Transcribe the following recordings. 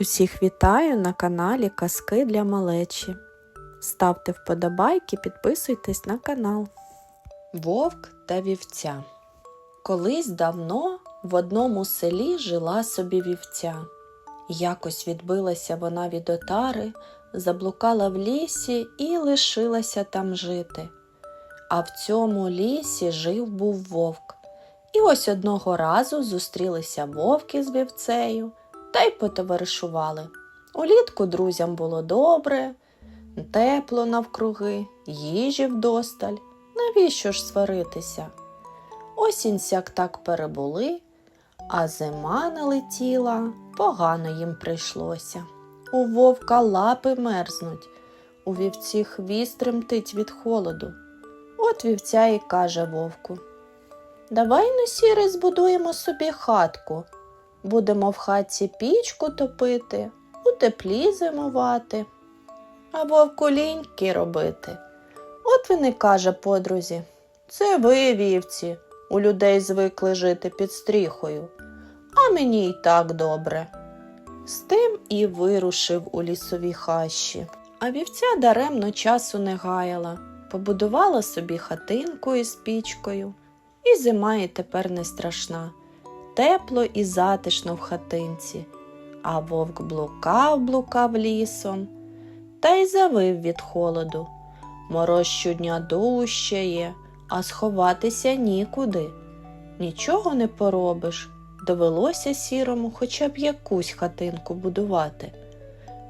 Усіх вітаю на каналі Казки для малечі. Ставте вподобайки, підписуйтесь на канал. Вовк та вівця. Колись давно в одному селі жила собі вівця. Якось відбилася вона від отари, заблукала в лісі і лишилася там жити. А в цьому лісі жив був вовк. І ось одного разу зустрілися вовки з вівцею та й потоваришували. Улітку друзям було добре, тепло навкруги, їжі вдосталь. Навіщо ж сваритися? Осінь сяк так перебули, а зима налетіла, погано їм прийшлося. У вовка лапи мерзнуть, у вівці хвіст тремтить від холоду. От вівця і каже вовку. Давай на сірий збудуємо собі хатку. Будемо в хатці пічку топити, у теплі зимувати, а вовку ліньки робити. От він і каже подрузі, це ви, вівці, у людей звикли жити під стріхою, а мені й так добре. З тим і вирушив у лісові хащі. А вівця даремно часу не гаяла, побудувала собі хатинку із пічкою, і зима їй тепер не страшна тепло і затишно в хатинці, а вовк блукав, блукав лісом та й завив від холоду. Мороз щодня дужчає, а сховатися нікуди. Нічого не поробиш. Довелося сірому хоча б якусь хатинку будувати.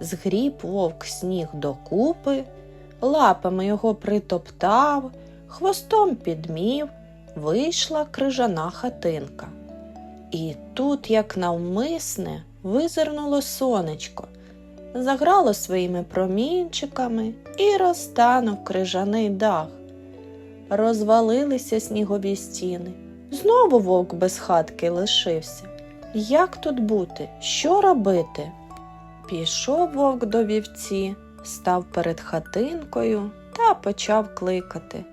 Згріб вовк сніг докупи, лапами його притоптав, хвостом підмів, вийшла крижана хатинка. І тут, як навмисне, визирнуло сонечко, заграло своїми промінчиками і розтанув крижаний дах. Розвалилися снігові стіни. Знову вовк без хатки лишився. Як тут бути? Що робити? Пішов вовк до вівці, став перед хатинкою та почав кликати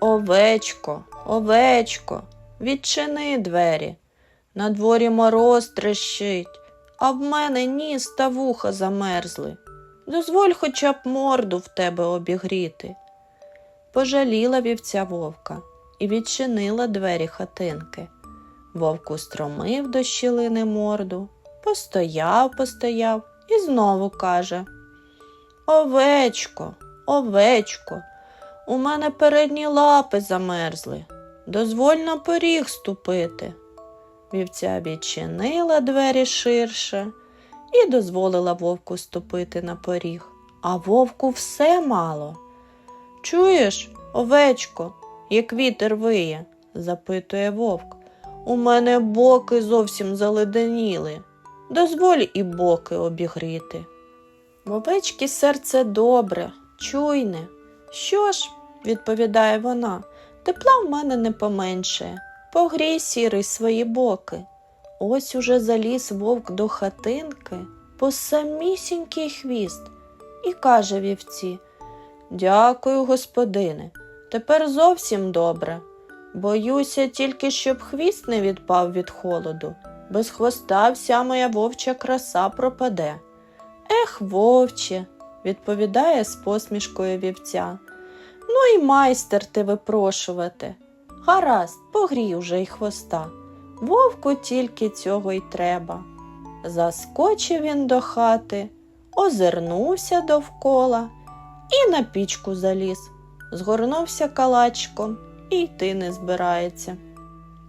Овечко, овечко, відчини двері. На дворі мороз трещить, а в мене ніс та вуха замерзли. Дозволь хоча б морду в тебе обігріти. Пожаліла вівця вовка і відчинила двері хатинки. Вовк устромив до щілини морду, постояв, постояв і знову каже Овечко, овечко, у мене передні лапи замерзли. Дозволь на поріг ступити. Вівця відчинила двері ширше і дозволила вовку ступити на поріг. А вовку все мало. Чуєш, овечко, як вітер виє? запитує вовк. У мене боки зовсім заледеніли. Дозволь і боки обігріти. В овечки серце добре, чуйне. Що ж, відповідає вона, тепла в мене не поменшає. Погрій сірий свої боки. Ось уже заліз вовк до хатинки по самісінький хвіст і каже вівці Дякую, господине, тепер зовсім добре. Боюся тільки, щоб хвіст не відпав від холоду. Без хвоста вся моя вовча краса пропаде. Ех, вовче, відповідає з посмішкою вівця. Ну і майстер ти випрошувати. Гаразд, погрій уже й хвоста. Вовку тільки цього й треба. Заскочив він до хати, озирнувся довкола і на пічку заліз, згорнувся калачком і йти не збирається.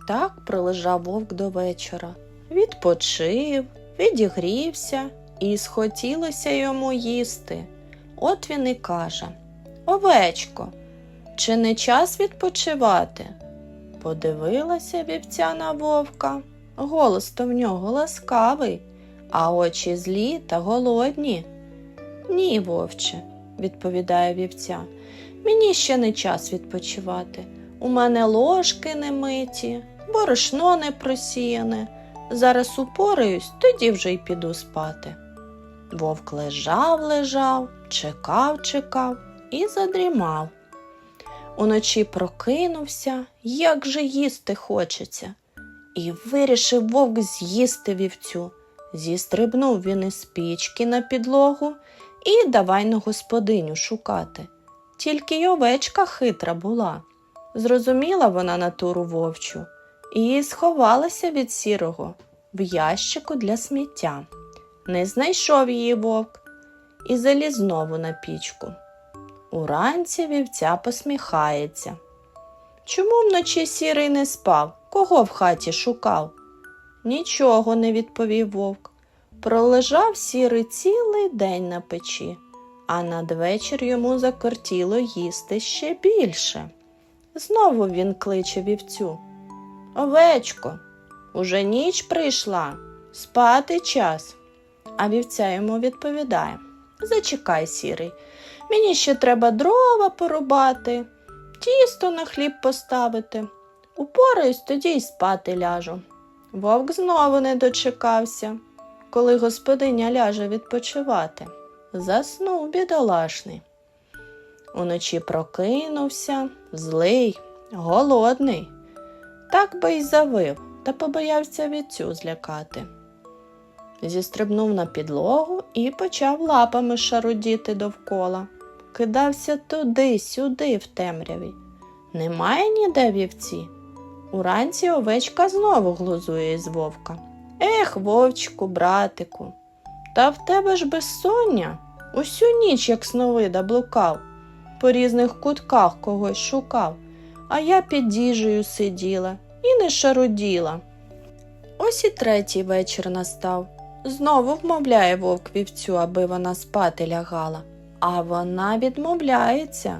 Так пролежав вовк до вечора. Відпочив, відігрівся і схотілося йому їсти. От він і каже Овечко, чи не час відпочивати? Подивилася вівця на вовка. Голос то в нього ласкавий, а очі злі та голодні. Ні, вовче, відповідає вівця, мені ще не час відпочивати. У мене ложки не миті, борошно не просіяне. Зараз упораюсь, тоді вже й піду спати. Вовк лежав, лежав, чекав, чекав і задрімав. Уночі прокинувся, як же їсти хочеться, і вирішив вовк з'їсти вівцю. Зістрибнув він із пічки на підлогу і давай на господиню шукати. Тільки й овечка хитра була. Зрозуміла вона натуру вовчу і сховалася від сірого в ящику для сміття. Не знайшов її вовк і заліз знову на пічку. Уранці вівця посміхається. Чому вночі сірий не спав? Кого в хаті шукав? Нічого не відповів вовк. Пролежав сірий цілий день на печі, а надвечір йому закортіло їсти ще більше. Знову він кличе вівцю. Овечко, уже ніч прийшла, спати час. А вівця йому відповідає Зачекай, сірий, мені ще треба дрова порубати, тісто на хліб поставити. Упораюсь, тоді й спати ляжу. Вовк знову не дочекався, коли господиня ляже відпочивати. Заснув бідолашний. Уночі прокинувся, злий, голодний. Так би й завив, та побоявся вівцю злякати. Зістрибнув на підлогу і почав лапами шарудіти довкола. Кидався туди, сюди, в темряві. Немає ніде вівці. Уранці овечка знову глузує із вовка. Ех, вовчку, братику, та в тебе ж безсоння. Усю ніч, як сновида, блукав, по різних кутках когось шукав, а я під діжею сиділа і не шаруділа. Ось і третій вечір настав. Знову вмовляє вовк вівцю, аби вона спати лягала, а вона відмовляється.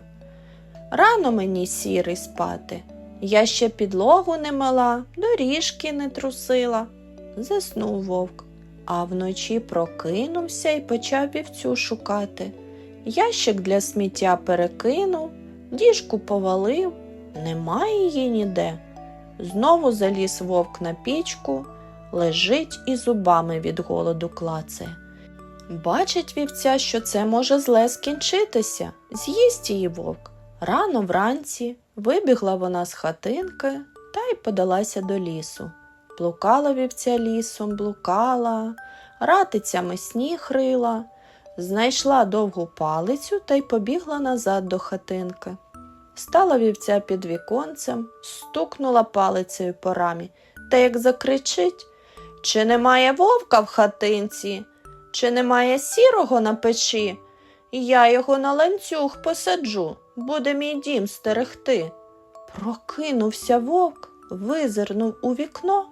Рано мені сірий спати. Я ще підлогу не мала, доріжки не трусила. Заснув вовк, а вночі прокинувся і почав вівцю шукати. Ящик для сміття перекинув, діжку повалив, немає її ніде. Знову заліз вовк на пічку, лежить і зубами від голоду клацає. Бачить вівця, що це може зле скінчитися, з'їсть її вовк. Рано вранці вибігла вона з хатинки та й подалася до лісу. Блукала вівця лісом, блукала, ратицями сніг рила, знайшла довгу палицю та й побігла назад до хатинки. Стала вівця під віконцем, стукнула палицею по рамі та як закричить Чи немає вовка в хатинці, чи немає сірого на печі? Я його на ланцюг посаджу, буде мій дім стерегти. Прокинувся вовк, визирнув у вікно.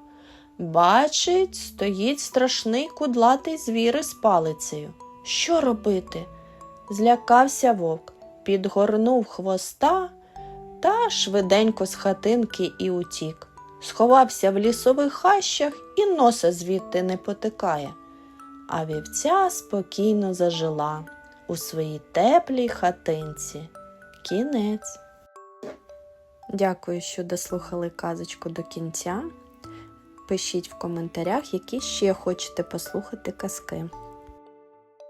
Бачить, стоїть страшний кудлатий звір із палицею. Що робити? Злякався вовк, підгорнув хвоста та швиденько з хатинки і утік. Сховався в лісових хащах і носа звідти не потикає. А вівця спокійно зажила у своїй теплій хатинці. Кінець. Дякую, що дослухали казочку до кінця. Пишіть в коментарях, які ще хочете послухати казки.